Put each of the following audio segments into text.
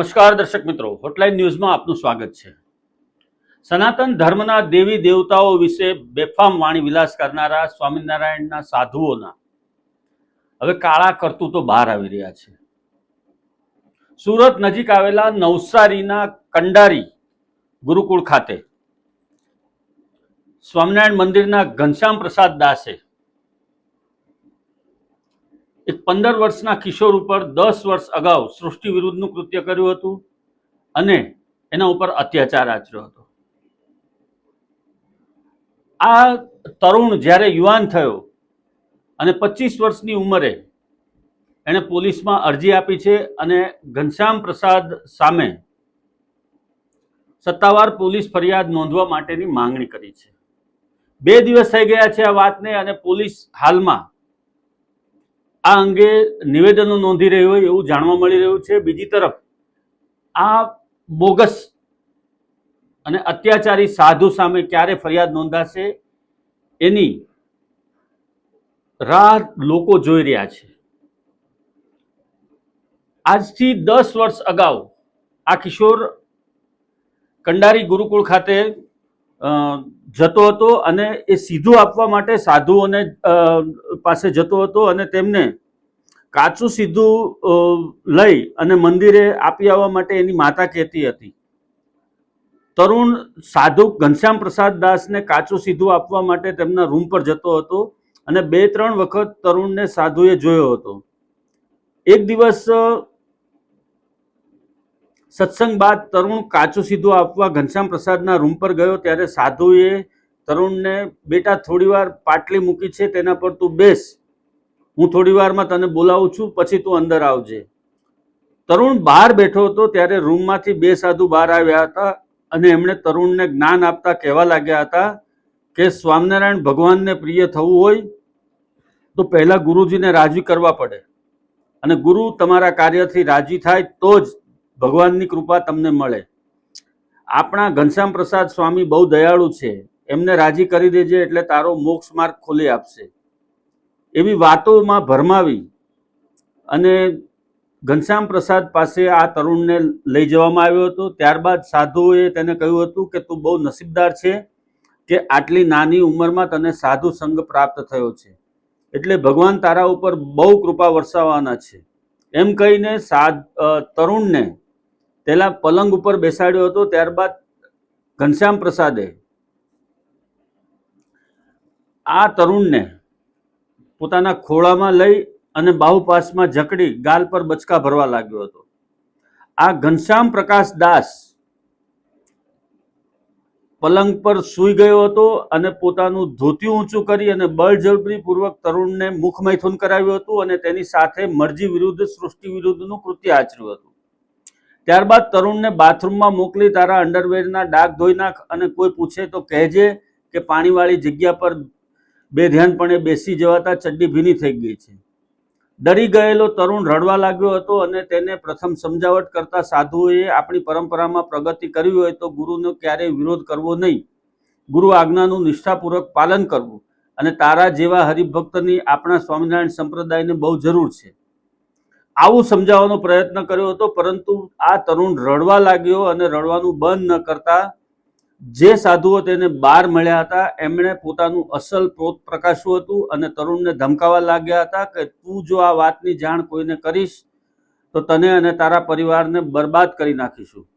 નમસ્કાર દર્શક મિત્રો હોટલાઇન ન્યૂઝમાં આપનું સ્વાગત છે. સનાતન ધર્મના દેવી દેવતાઓ વિશે બેફામ વાણી વિલાસ કરનારા સ્વામિનારાયણના સાધુઓના હવે કાળા કરતૂતો બહાર આવી રહ્યા છે. સુરત નજીક આવેલા નવસારીના કંડારી ગુરુકુળ ખાતે સ્વામિનારાયણ મંદિરના ઘનશ્યામ પ્રસાદ દાસે એક પંદર વર્ષના કિશોર ઉપર દસ વર્ષ અગાઉ સૃષ્ટિ વિરુદ્ધનું કૃત્ય કર્યું હતું અને એના ઉપર અત્યાચાર આચર્યો હતો. આ તરુણ જ્યારે યુવાન થયો અને પચીસ વર્ષની ઉંમરે એણે પોલીસમાં અરજી આપી છે અને ઘનશ્યામ પ્રસાદ સામે સત્તાવાર પોલીસ ફરિયાદ નોંધવા માટેની માંગણી કરી છે. બે દિવસ થઈ ગયા છે આ વાતને અને પોલીસ હાલમાં આ અંગે નિવેદનો નોંધી રહ્યું હોય એવું જાણવા મળી રહ્યું છે. બીજી તરફ, આ બોગસ અને અત્યાચારી સાધુ સામે ક્યારે ફરિયાદ નોંધાશે એની રાહ લોકો જોઈ રહ્યા છે. આજથી દસ વર્ષ અગાઉ આ કિશોર કંડારી ગુરુકુળ ખાતે જતો હતો અને એ સીધું આપવા માટે સાધુઓને પાસે જતો હતો અને તેમને કાચું સીધું લઈ અને મંદિરે આપી આવવા માટે એની માતા કહેતી હતી. તરુણ સાધુ ઘનશ્યામ પ્રસાદ દાસને કાચું સીધું આપવા માટે તેમના રૂમ પર જતો હતો અને બે ત્રણ વખત તરુણને સાધુએ જોયો હતો. એક દિવસ સત્સંગ બાદ તરુણ કાચું સીધું આપવા ઘનશ્યામ પ્રસાદના રૂમ પર ગયો ત્યારે સાધુએ તરુણને, બેટા, થોડીવાર પાટલી મૂકી છે, તેના પર તું બેસ. હું થોડીવારમાં તને બોલાવું છું, પછી તું અંદર આવજે. તરુણ બહાર બેઠો હતો ત્યારે રૂમમાંથી બે સાધુ બહાર આવ્યા હતા અને એમણે તરુણને જ્ઞાન આપતા કહેવા લાગ્યા હતા કે, સ્વામિનારાયણ ભગવાનને પ્રિય થવું હોય, તો પહેલાં ગુરુજીને રાજી કરવા પડે. અને ગુરુ તમારા કાર્યથી રાજી થાય તો જ ભગવાનની કૃપા તમને મળે. આપણા ઘનશ્યામ પ્રસાદ સ્વામી બહુ દયાળુ છે. એમને રાજી કરી દેજે એટલે તારો મોક્ષ માર્ગ ખોલી આપશે. એવી વાતોમાં ભરમાવી અને ઘનશ્યામ પ્રસાદ પાસે આ તરુણને લઈ જવામાં આવ્યો હતો. ત્યારબાદ સાધુએ તેને કહ્યું હતું કે તું બહુ નસીબદાર છે કે આટલી નાની ઉંમરમાં તને સાધુ સંગ પ્રાપ્ત થયો છે. એટલે ભગવાન તારા ઉપર બહુ કૃપા વરસાવવાના છે. એમ કહીને સાધ તરુણને પેલા પલંગ ઉપર બેસાડ્યો હતો, ત્યારબાદ ઘનશ્યામ પ્રસાદે આ તરુણને પોતાના ખોળામાં લઈ અને બાહુપાસમાં જકડી ગાલ પર બચકા ભરવા લાગ્યો હતો. આ ઘનશ્યામ પ્રકાશ દાસ પલંગ પર સૂઈ ગયો હતો અને પોતાનું ધોતિયું ઊંચું કરી અને બળજબરીપૂર્વક તરુણને મુખ મૈથુન કરાવ્યું હતું અને તેની સાથે મરજી વિરુદ્ધ, સૃષ્ટિ વિરુદ્ધનું કૃત્ય આચર્યું હતું. ત્યારબાદ તરુણને બાથરૂમમાં મોકલી તારા અંડરવેરના ડાઘ ધોઈ નાખ અને કોઈ પૂછે તો કહેજે કે પાણીવાળી જગ્યા પર બેધ્યાનપણે બેસી જવાતા ચડ્ડી ભીની થઈ ગઈ છે. ડરી ગયેલો તરુણ રડવા લાગ્યો હતો અને તેને પ્રથમ સમજાવટ કરતા સાધુઓએ આપણી પરંપરામાં પ્રગતિ કરવી હોય તો ગુરુનો ક્યારેય વિરોધ કરવો નહીં. ગુરુ આજ્ઞાનું નિષ્ઠાપૂર્વક પાલન કરવું અને તારા જેવા હરિભક્તની આપણા સ્વામિનારાયણ સંપ્રદાયને બહુ જરૂર છે. આવું સમજાવવાનો પ્રયત્ન કર્યો હતો, પરંતુ આ તરુણ રડવા લાગ્યો અને રડવાનું બંધ ન કરતા જે સાધુઓ તેને બહાર મળ્યા હતા, એમણે પોતાનું અસલ પ્રોત પ્રકાશ્યું હતું અને તરુણને ધમકાવા લાગ્યા હતા કે, તું જો આ વાતની જાણ કોઈને કરીશ, તો તને અને તારા પરિવારને બરબાદ કરી નાખીશું.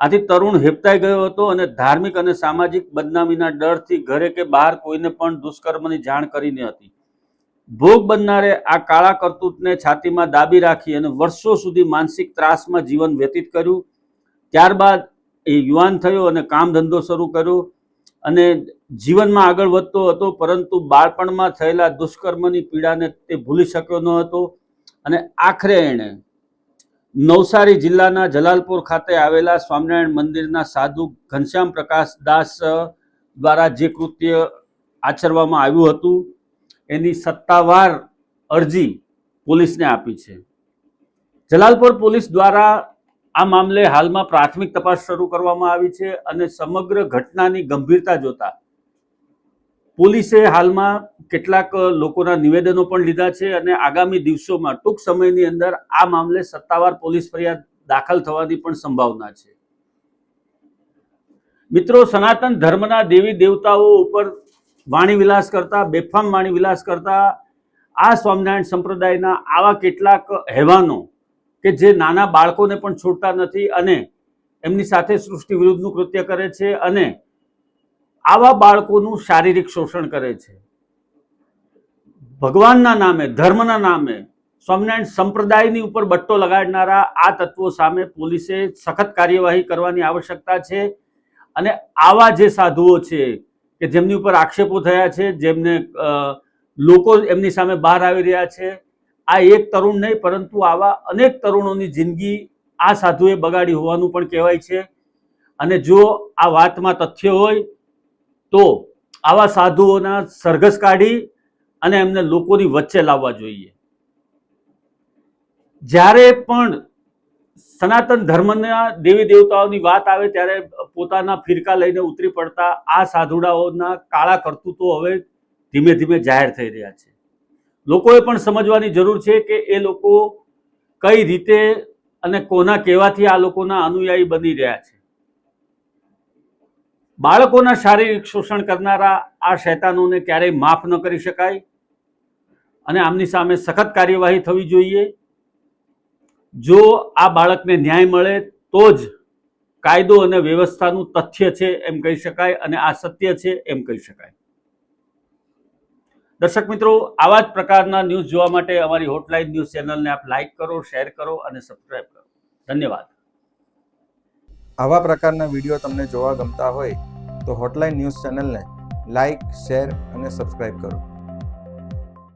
આથી તરુણ હેપતાઈ ગયો હતો અને ધાર્મિક અને સામાજિક બદનામીના ડરથી ઘરે કે બહાર કોઈને પણ દુષ્કર્મની જાણ કરીને હતી. ભોગ બનનારે આ કાળા કરતૂતને છાતીમાં દાબી રાખી અને વર્ષો સુધી માનસિક ત્રાસમાં જીવન વ્યતીત કર્યું. ત્યારબાદ એ યુવાન થયો અને કામ ધંધો શરૂ કર્યો અને જીવનમાં આગળ વધતો હતો, પરંતુ બાળપણમાં થયેલા દુષ્કર્મની પીડાને તે ભૂલી શક્યો ન હતો. અને આખરે એણે નવસારી જિલ્લાના જલાલપુર ખાતે આવેલા સ્વામિનારાયણ મંદિરના સાધુ ઘનશ્યામ પ્રકાશ દાસ દ્વારા જે કૃત્ય આચરવામાં આવ્યું હતું એની સત્તાવાર અરજી પોલીસને આપી છે. જલાલપુર પોલીસ દ્વારા આ મામલે હાલમાં પ્રાથમિક તપાસ શરૂ કરવામાં આવી છે અને સમગ્ર ઘટનાની ગંભીરતા જોતા પોલીસે હાલમાં કેટલાક લોકોના નિવેદનો પણ લીધા છે અને આગામી દિવસોમાં ટૂંક સમયની અંદર આ મામલે સત્તાવાર પોલીસ ફરિયાદ દાખલ થવાની પણ સંભાવના છે. મિત્રો, સનાતન ધર્મના દેવી દેવતાઓ ઉપર વાણી વિલાસ કરતા, બેફામ વાણી વિલાસ કરતા, આ સ્વામિનારાયણ સંપ્રદાયના આવા કેટલાક હેવાનો કે જે નાના બાળકોને પણ છોડતા નથી અને એમની સાથે સૃષ્ટિ વિરુદ્ધનું કૃત્ય કરે છે અને આવા બાળકોનું શારીરિક શોષણ કરે છે. ભગવાનના નામે, ધર્મના નામે સ્વામિનારાયણ સંપ્રદાયની ઉપર બટ્ટો લગાડનારા આ તત્વો સામે પોલીસે સખત કાર્યવાહી કરવાની આવશ્યકતા છે અને આવા જે સાધુઓ છે કે જેમની ઉપર આક્ષેપો થયા છે, જેમને લોકો એમની સામે બહાર આવી રહ્યા છે. આ એક તરુણ નહીં, પરંતુ આવા અનેક તરુણોની જિંદગી આ સાધુએ બગાડી હોવાનું પણ કહેવાય છે. અને જો આ વાતમાં તથ્ય હોય, તો આવા સાધુઓના સરઘસ કાઢી અને એમને લોકોની વચ્ચે લાવવા જોઈએ. જ્યારે પણ સનાતન ધર્મના દેવી દેવતાઓની વાત આવે ત્યારે પોતાના ફિરકા લઈને ઉતરી પડતા આ સાધુડાઓના કાળા કરતૂતો હવે ધીમે ધીમે જાહેર થઈ રહ્યા છે. લોકોએ પણ સમજવાની જરૂર છે કે એ લોકો કઈ રીતે અને કોના કહેવાથી આ લોકોના અનુયાયી બની રહ્યા છે. બાળકોના શારીરિક શોષણ કરનારા આ શૈતાનોને ક્યારેય માફ ન કરી શકાય અને આમની સામે સખત કાર્યવાહી થવી જોઈએ. જો આ બાળકને ન્યાય મળે, તો જ કાયદો અને વ્યવસ્થાનું તથ્ય છે એમ કહી શકાય અને આ સત્ય છે એમ કહી શકાય. દર્શક મિત્રો, આવા જ પ્રકારના ન્યૂઝ જોવા માટે અમારી હોટલાઇન ન્યૂઝ ચેનલને આપ લાઇક કરો શેર કરો અને સબસ્ક્રાઇબ કરો. ધન્યવાદ. આવા પ્રકારના વીડિયો તમને જોવા ગમતા હોય તો હોટલાઇન ન્યૂઝ ચેનલને લાઇક શેર અને સબસ્ક્રાઇબ કરો.